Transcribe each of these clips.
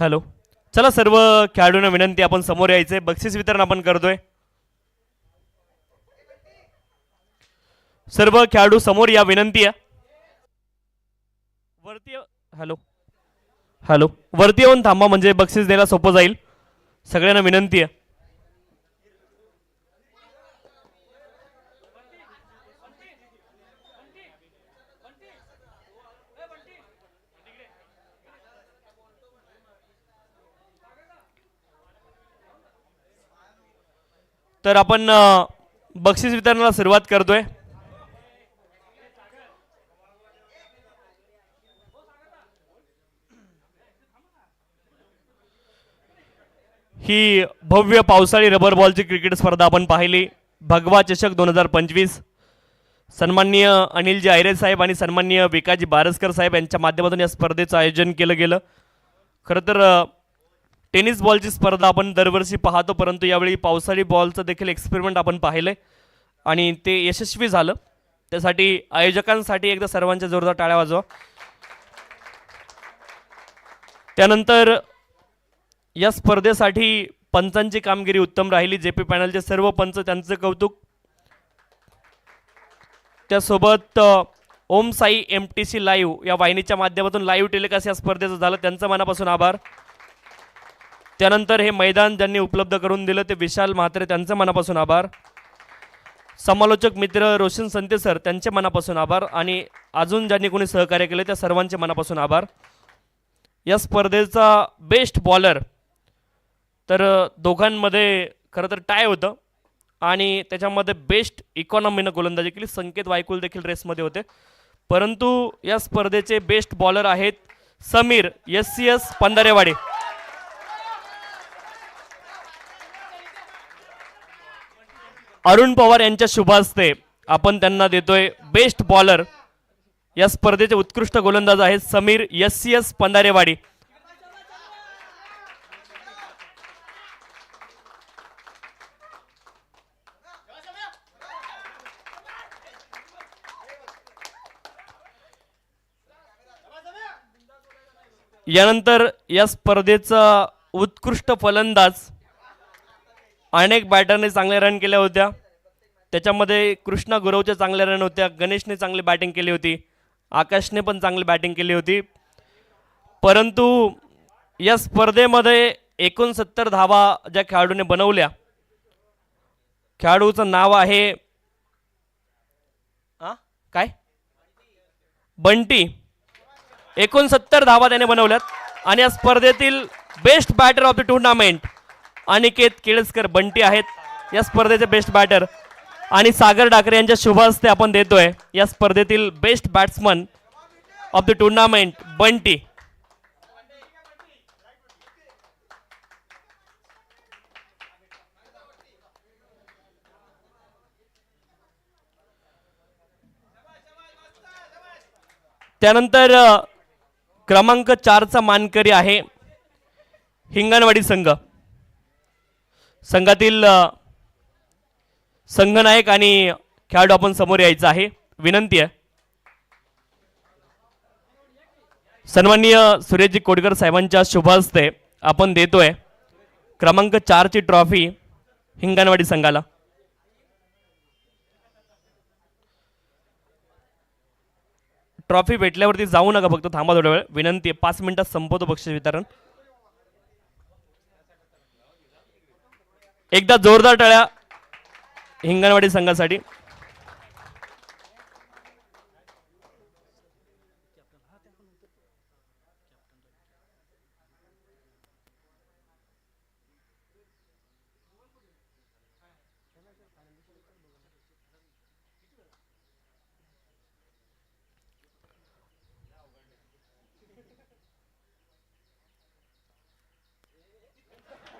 Hello. चला सर्व खेळाडूंना विनंती आपण समोर यायचे. बक्षीस वितरण आपण करतोय. सर्व खेळाडू समोर या विनंती आहे. वरती हॅलो. हॅलो. वरती येऊन थांबा म्हणजे बक्षीस द्यायला सोपं जाईल. सगळ्यांना विनंती आहे. तर आपण बक्षीस वितरणाला सुरुवात करतोय. ही भव्य पावसाळी रबर बॉलची क्रिकेट स्पर्धा आपण पाहिली. भगवा चषक दोन हजार पंचवीस. सन्माननीय अनिलजी आयरे साहेब आणि सन्माननीय विकाजी बारसकर साहेब यांच्या माध्यमातून या स्पर्धेचं आयोजन केलं गेलं. खरं तर टेनिस बॉलची स्पर्धा आपण दरवर्षी पाहतो परंतु यावेळी पावसाळी बॉलचं देखील एक्सपेरिमेंट आपण पाहिलं आणि ते यशस्वी झालं. त्यासाठी आयोजकांसाठी एकदा सर्वांच्या जोरदार टाळ्या वाजवा. त्यानंतर या स्पर्धेसाठी पंचांची कामगिरी उत्तम राहिली. जे पी पॅनलचे सर्व पंच त्यांचं कौतुक. त्यासोबत Om Sai M T C live या वाहिनीच्या माध्यमातून लाईव्ह टेलिकास्ट या स्पर्धेचं झालं. त्यांचं मनापासून आभार. त्यानंतर हे मैदान ज्यांनी उपलब्ध करून दिलं ते विशाल म्हात्रे त्यांचं मनापासून आभार. समालोचक मित्र रोशन संते सर त्यांचे मनापासून आभार आणि अजून ज्यांनी कोणी सहकार्य केले त्या सर्वांचे मनापासून आभार. या स्पर्धेचा बेस्ट बॉलर तर दोघांमध्ये खरं तर टाय होतं आणि त्याच्यामध्ये बेस्ट इकॉनॉमीनं गोलंदाजी केली. संकेत वायकुल देखील रेसमध्ये होते. परंतु या स्पर्धेचे बेस्ट बॉलर आहेत Sameer S C S Pandharewadi. Arun Pawar यांच्या शुभास्ते आपण त्यांना देतोय बेस्ट बॉलर या स्पर्धेचे उत्कृष्ट गोलंदाज आहेत Sameer S C S Pandharewadi. यानंतर या स्पर्धेचा उत्कृष्ट फलंदाज अनेक बॅटरने चांगले रन केल्या होत्या. त्याच्यामध्ये कृष्णा गुरवच्या चांगल्या रन होत्या. गणेशने चांगली बॅटिंग केली होती. आकाशने पण चांगली बॅटिंग केली होती. परंतु या स्पर्धेमध्ये एकोणसत्तर धावा ज्या खेळाडूने बनवल्या खेळाडूचं नाव आहे आ? काय? बंटी. एकोणसत्तर धावा त्याने बनवल्यात. आणि या स्पर्धेतील best batter of the tournament Aniket Kelaskar Bunty आहेत. या स्पर्धेचे बेस्ट बॅटर आणि सागर डाकरे यांच्या शुभ हस्ते आपण देतोय या स्पर्धेतील best batsman of the tournament Bunty. त्यानंतर क्रमांक चारचा मानकरी आहे हिंगणवाडी संघ. संघातील संघनायक आणि खेळाडू आपण समोर यायचं आहे. विनंती आहे. सन्माननीय सुरेशजी कोडकर साहेबांच्या शुभ हस्ते आपण देतोय क्रमांक चारची ट्रॉफी हिंगणवाडी संघाला. ट्रॉफी भेटल्यावरती जाऊ नका फक्त थांबा थोडा वेळ. विनंती आहे पाच मिनिटात संपवतो बक्षीस वितरण. एकदा जोरदार टाळ्या हिंगणवाडी संघासाठी.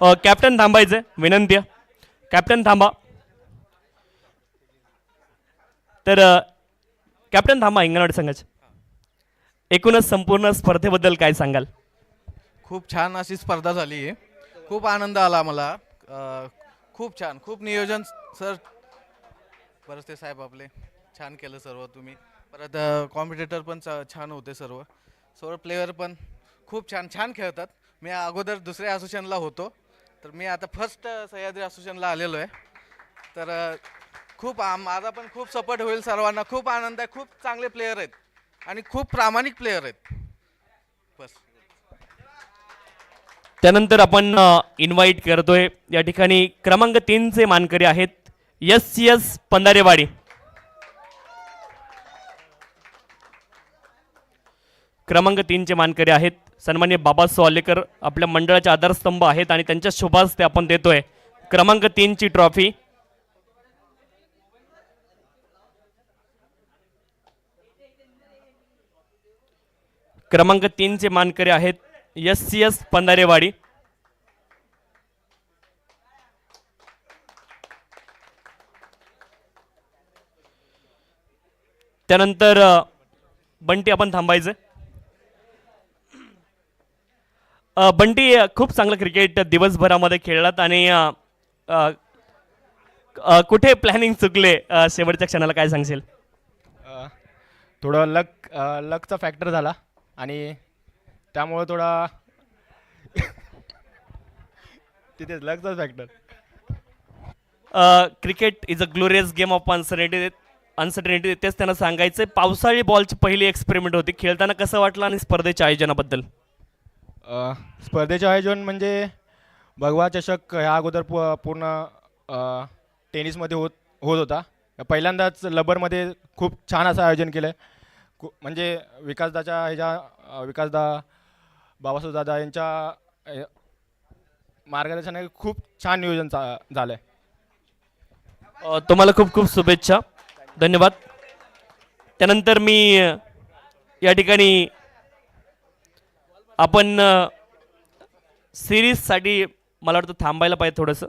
कॅप्टन थांबायचं विनंती कॅप्टन थांबा. तर कॅप्टन थांबा हिंगणवाडी संघाचे. एकूणच संपूर्ण स्पर्धेबद्दल काय सांगाल? खूप छान अशी स्पर्धा झाली. आहे खूप आनंद आला मला. अ, खूप छान. खूप नियोजन सर. परत ते साहेब आपले. छान केलं सर्व तुम्ही. परत कॉम्पिटेटर पण चा- छान होते सर्व. सर्व प्लेयर पण खूप छान छान खेळतात. मी अगोदर दुसऱ्या असोसिएशनला होतो. तर मी आता फर्स्ट सह्याद्री असोसिएशनला आलेलो आहे. तर अ, खूप आ- माझा पण खूप सपोर्ट होईल सर्वांना. खूप आनंद आहे. खूप चांगले प्लेयर आहेत. आणि खूप प्रामाणिक प्लेयर आहेत. बस. त्यानंतर आपण इन्व्हाइट करतोय. या ठिकाणी क्रमांक तीनचे मानकरी आहेत. S C S Pandharewadi. क्रमांक तीनचे मानकरी आहेत. सन्मान्य बाबा सोलेकर आपल्या मंडळाचे आधारस्तंभ आहेत आणि त्यांच्या शुभास्ते आपण देतोय. क्रमांक तीनची ट्रॉफी क्रमांक तीनचे मानकरी आहेत एस सी एस पंधारेवाडी त्यानंतर बंटी आपण थांबायचं अ, बंटी खूप चांगलं क्रिकेट दिवसभरामध्ये खेळलात आणि कुठे प्लॅनिंग चुकले? शेवटच्या क्षणाला काय सांगशील? थोडं लक लकचा फॅक्टर झाला आणि त्यामुळं थोडा तिथेच लकचा factor cricket is a glorious game of uncertainty uncertainty तेच त्यांना सांगायचं पावसाळी बॉलची पहिली एक्सपेरिमेंट होती. खेळताना कसं वाटलं आणि स्पर्धेच्या आयोजनाबद्दल? अ, स्पर्धेचे आयोजन म्हणजे भगवा चषक ह्या अगोदर पू पूर्ण अ, टेनिसमध्ये होत होत होता. पहिल्यांदाच लबरमध्ये खूप छान असं आयोजन केलं आहे कु म्हणजे विकासदाच्या ह्याच्या अ, विकासदा बाबासाहेब दादा यांच्या अ, मार्गदर्शनाने खूप छान नियोजन चा झालं आहे अ, तुम्हाला खूप खूप शुभेच्छा. धन्यवाद. त्यानंतर मी अ, या ठिकाणी आपण सिरीजसाठी मला वाटतं थांबायला पाहिजे थोडंसं.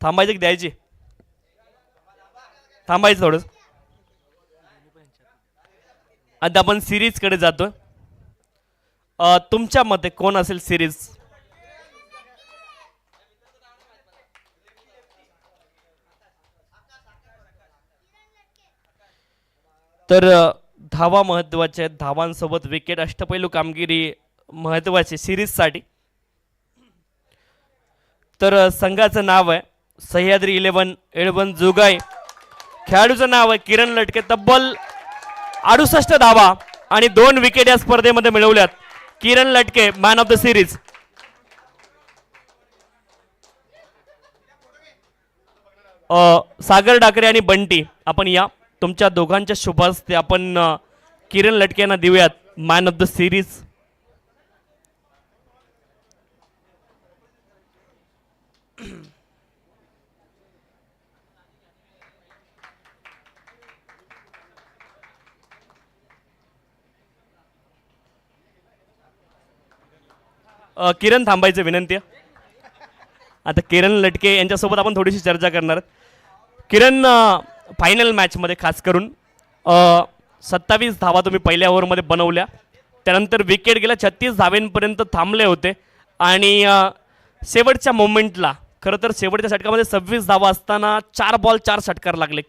थांबायचं की द्यायची? थांबायचं थोडंसं. आता आपण सिरीजकडे जातो तुमच्या मते कोण असेल सिरीज तर धावा महत्त्वाच्या आहेत. धावांसोबत विकेट अष्टपैलू कामगिरी महत्त्वाचे सिरीजसाठी. तर संघाचं नाव आहे सह्याद्री इलेवन एळवन जुगाई. खेळाडूचं नाव आहे किरण लटके. तब्बल अडुसष्ट धावा आणि दोन विकेट या स्पर्धेमध्ये मिळवल्यात. Kiran Latke man of the series Sagar Dakare आणि बंटी आपण या. तुमच्या दोघांच्या शुभास्ते आपण किरण लटके यांना देऊयात. Man of the series Kiran थांबायचं विनंती आहे. आता किरण लटके यांच्यासोबत आपण थोडीशी चर्चा करणार किरण फायनल मॅचमध्ये खास करून सत्तावीस धावा तुम्ही पहिल्या ओव्हरमध्ये बनवल्या. त्यानंतर विकेट गेल्या छत्तीस धावेंपर्यंत थांबले होते. आणि शेवटच्या मोमेंटला खरं तर शेवटच्या षटकामध्ये सव्वीस धावा असताना चार बॉल चार षटकार लागले.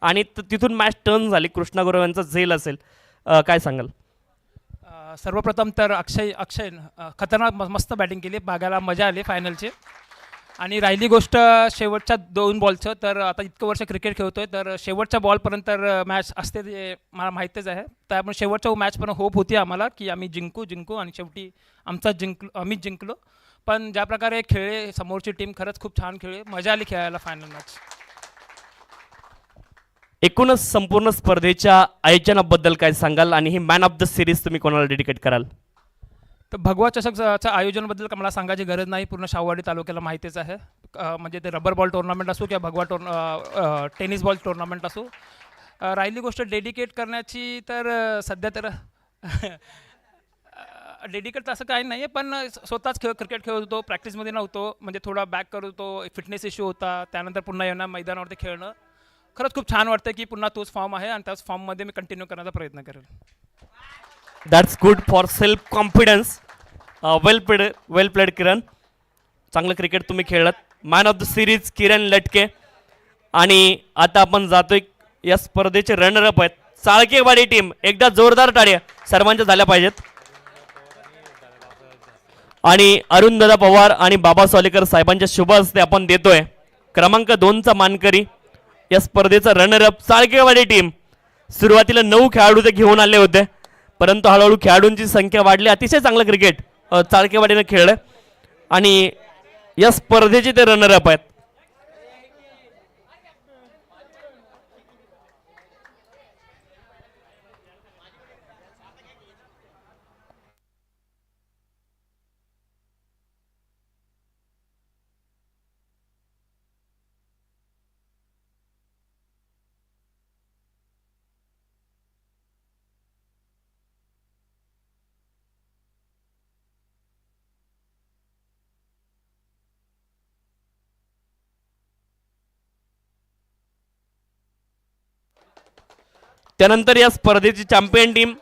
आणि त- तिथून मॅच टर्न झाली. कृष्णा गुरव यांचा झेल असेल. काय सांगाल? सर्वप्रथम तर अक्षय अक्षय खतरनाक मस्त बॅटिंग केली. बघायला मजा आली फायनलची आणि राहिली गोष्ट शेवटच्या दोन बॉलचं तर आता इतकं वर्ष क्रिकेट खेळतोय. तर शेवटच्या बॉलपर्यंत तर मॅच असते ते मला माहीतच आहे. त्यामुळे शेवटच्या मॅचपर्यंत होप होती आम्हाला की आम्ही जिंकू जिंकू आणि शेवटी आमचा जिंकलो आम्हीच जिंकलो. पण ज्या प्रकारे खेळले समोरची टीम खरंच खूप छान खेळली. मजा आली खेळायला फायनल मॅच एकूणच संपूर्ण स्पर्धेच्या आयोजनाबद्दल काय सांगाल? आणि ही मॅन ऑफ द सिरीज तुम्ही कोणाला डेडिकेट कराल? तर भगवा चषकचं आयोजनाबद्दल का मला सांगायची गरज नाही. पूर्ण शाहूवाडी तालुक्याला माहितीच आहे. म्हणजे ते रबर बॉल टुर्नामेंट असो किंवा भगवा टोर्न टेनिस बॉल टुर्नामेंट असो. राहिली गोष्ट डेडिकेट करण्याची तर सध्या तर डेडिकेट असं काही नाही आहे पण स्वतःच खेळ क्रिकेट खेळत होतो प्रॅक्टिसमध्ये नव्हतो. म्हणजे थोडा बॅक करत होतो. फिटनेस इश्यू होता. त्यानंतर पुन्हा येणं मैदानावरती खेळणं. खरंच खूप छान वाटतं की पुन्हा तोच फॉर्म आहे आणि त्याच फॉर्ममध्ये मी कंटिन्यू करण्याचा प्रयत्न करेल. That's good for self confidence well played well played Kiran चांगलं क्रिकेट तुम्ही खेळलात. Man of the series Kiran Latke आणि आता आपण जातोय या स्पर्धेचे रनरअप आहेत. चाळकेवाडी टीम एकदा जोरदार टाळ्या सर्वांच्या झाल्या पाहिजेत. आणि अरुणदादा पवार आणि बाबा सोलेकर साहेबांच्या शुभ हस्ते आपण देतोय. क्रमांक दोनचा मानकरी. या स्पर्धेचा रनरअप चाळकेवाडी टीम सुरुवातीला नऊ खेळाडू ते घेऊन आले होते. परंतु हळूहळू खेळाडूंची संख्या वाढली. अतिशय चांगलं क्रिकेट चाळकेवाडीनं खेळलं. आणि या स्पर्धेचे ते रनरअप आहेत. त्यानंतर या स्पर्धेची champion team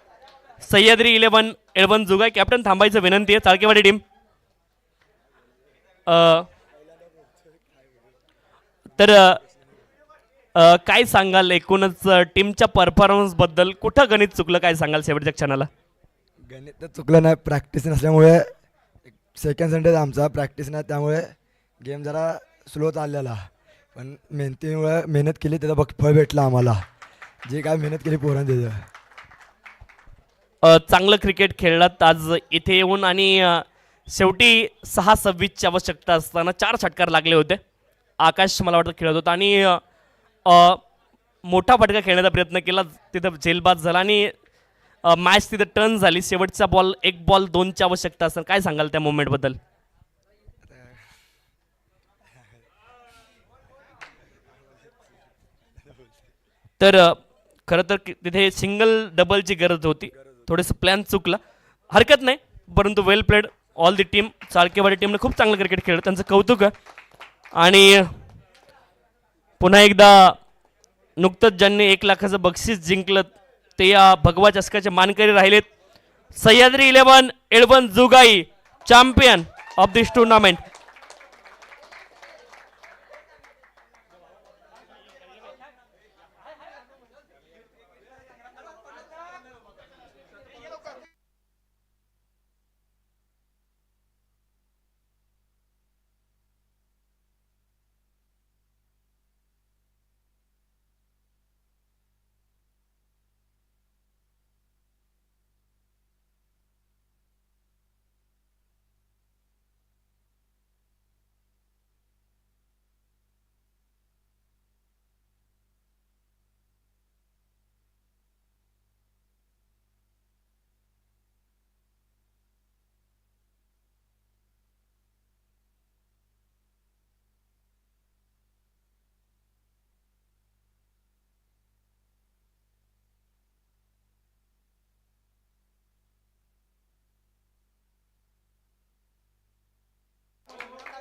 Sahyadri eleven eleven Jugai captain थांबायचं विनंती आहे चाळकेवाडी टीम. तर काय सांगाल एकूणच टीमच्या परफॉर्मन्सबद्दल? कुठं गणित चुकलं? काय सांगाल शेवटच्या क्षणाला? गणित तर चुकलं नाही प्रॅक्टिस नसल्यामुळे सेकंड संडे आमचा प्रॅक्टिस नाही त्यामुळे गेम जरा स्लो चाललेला. पण मेहनतीमुळे मेहनत केली त्याचं बघ फळ भेटलं आम्हाला. जे काय मेहनत केली पोरांनी चांगलं क्रिकेट खेळलात आज इथे येऊन आणि अ, शेवटी सहा सव्वीसची आवश्यकता असताना चार षटकार लागले होते. आकाश मला वाटतं खेळत होता आणि अ, अ, मोठा फटका खेळण्याचा प्रयत्न केला. तिथं झेलबाद झाला आणि मॅच तिथं टर्न झाली. शेवटचा बॉल एक बॉल दोनची आवश्यकता असताना काय सांगाल त्या मुवमेंटबद्दल तर अ, खरं तर तिथे सिंगल डबलची गरज होती. थोडंसं प्लॅन चुकला. हरकत नाही परंतु well played all the team Chalkewadi टीमने खूप चांगलं क्रिकेट खेळलं. त्यांचं कौतुक आहे. आणि पुन्हा एकदा नुकतंच ज्यांनी एक लाखाचं बक्षीस जिंकलं ते या भगवा चषकाचे मानकरी राहिलेत. Sahyadri eleven eleven Jugai champion of this tournament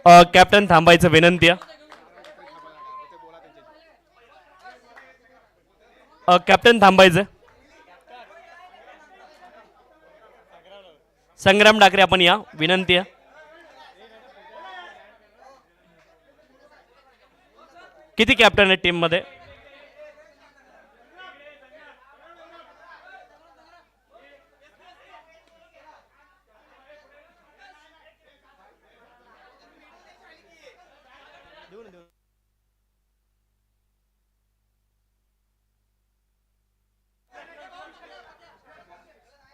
captain थांबायचं विनंती आहे. कॅप्टन थांबायचं. संग्राम डाकरे आपण या. विनंती आहे. किती कॅप्टन आहे टीम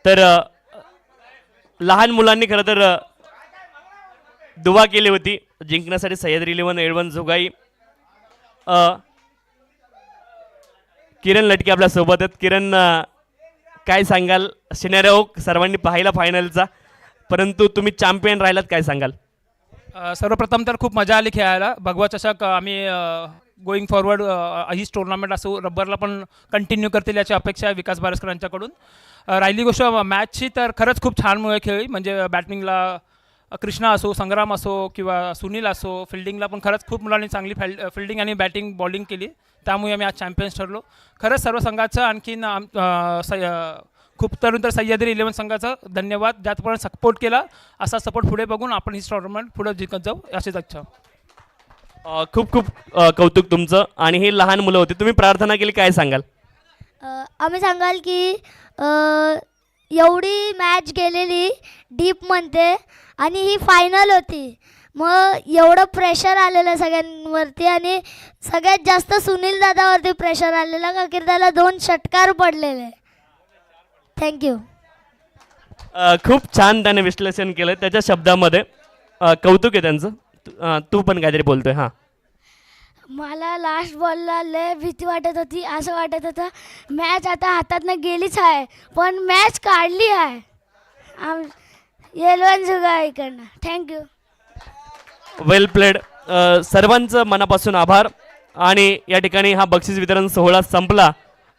तर लहान मुलांनी खरं तर दुवा केली होती. जिंकण्यासाठी सह्याद्री इलेवन एडवन जोगाई. किरण लटके आपल्यासोबत आहेत. किरण काय सांगाल? सिनेरिओ सर्वांनी पाहिला फायनलचा परंतु तुम्ही चॅम्पियन राहिलात काय सांगाल? सर्वप्रथम तर खूप मजा आली खेळायला. भगवा चषक आम्ही गोईंग फॉरवर्ड हीच टुर्नामेंट असो रब्बरला पण कंटिन्यू करतील याची अपेक्षा आहे विकास बारसकर यांच्याकडून राहिली गोष्ट मॅचची तर खरंच खूप छान मुळे खेळली म्हणजे बॅटिंगला कृष्णा असो संग्राम असो किंवा सुनील असो फिल्डिंगला पण खरंच खूप मुलांनी चांगली फॅल फिल्डिंग आणि बॅटिंग बॉलिंग केली. त्यामुळे आम्ही आज चॅम्पियन्स ठरलो. खरंच सर्व संघाचं आणखीन आम- खूप तरुण तर सह्याद्री इलेव्हन संघाचं धन्यवाद. ज्याप्रमाणे सपोर्ट केला असा सपोर्ट पुढे बघून आपण ही टुर्नामेंट पुढे जिंकत जाऊ अशीच इच्छा अ, खूप खूप कौतुक तुमचं. आणि हे लहान मुलं होते तुम्ही प्रार्थना केली काय सांगाल? अ, आम्ही सांगाल की अ, एवढी मॅच गेलेली डीपमध्ये आणि ही फायनल होती. मग एवढं प्रेशर आलेलं सगळ्यांवरती आणि सगळ्यात जास्त सुनील दादावरती प्रेशर आलेलं का की त्याला दोन षटकार पडलेले. थँक्यू खूप छान त्याने विश्लेषण केलं त्याच्या शब्दामध्ये. अ, कौतुक आहे त्यांचं. तू- अ, तू पण काहीतरी बोलतोय हां. मला लास्ट बॉलला लय भीती वाटत होती असं वाटत होतं मॅच आता हातातनं गेलीच आहे पण मॅच काढली आहे. आम येलवन जुगा इकडनं थँक्यू वेल प्लेड सर्वांचं मनापासून आभार. आणि या ठिकाणी हा बक्षीस वितरण सोहळा संपला.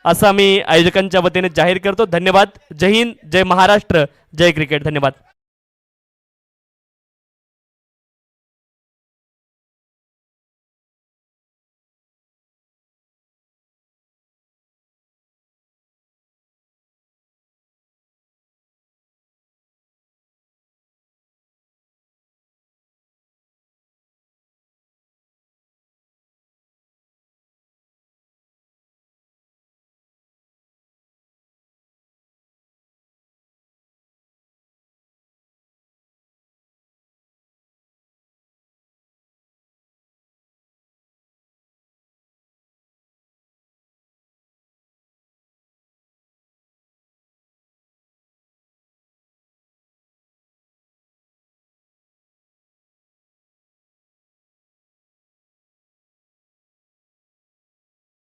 असं आम्ही आयोजकांच्या वतीने जाहीर करतो. धन्यवाद. जय हिंद जय महाराष्ट्र जय क्रिकेट. धन्यवाद.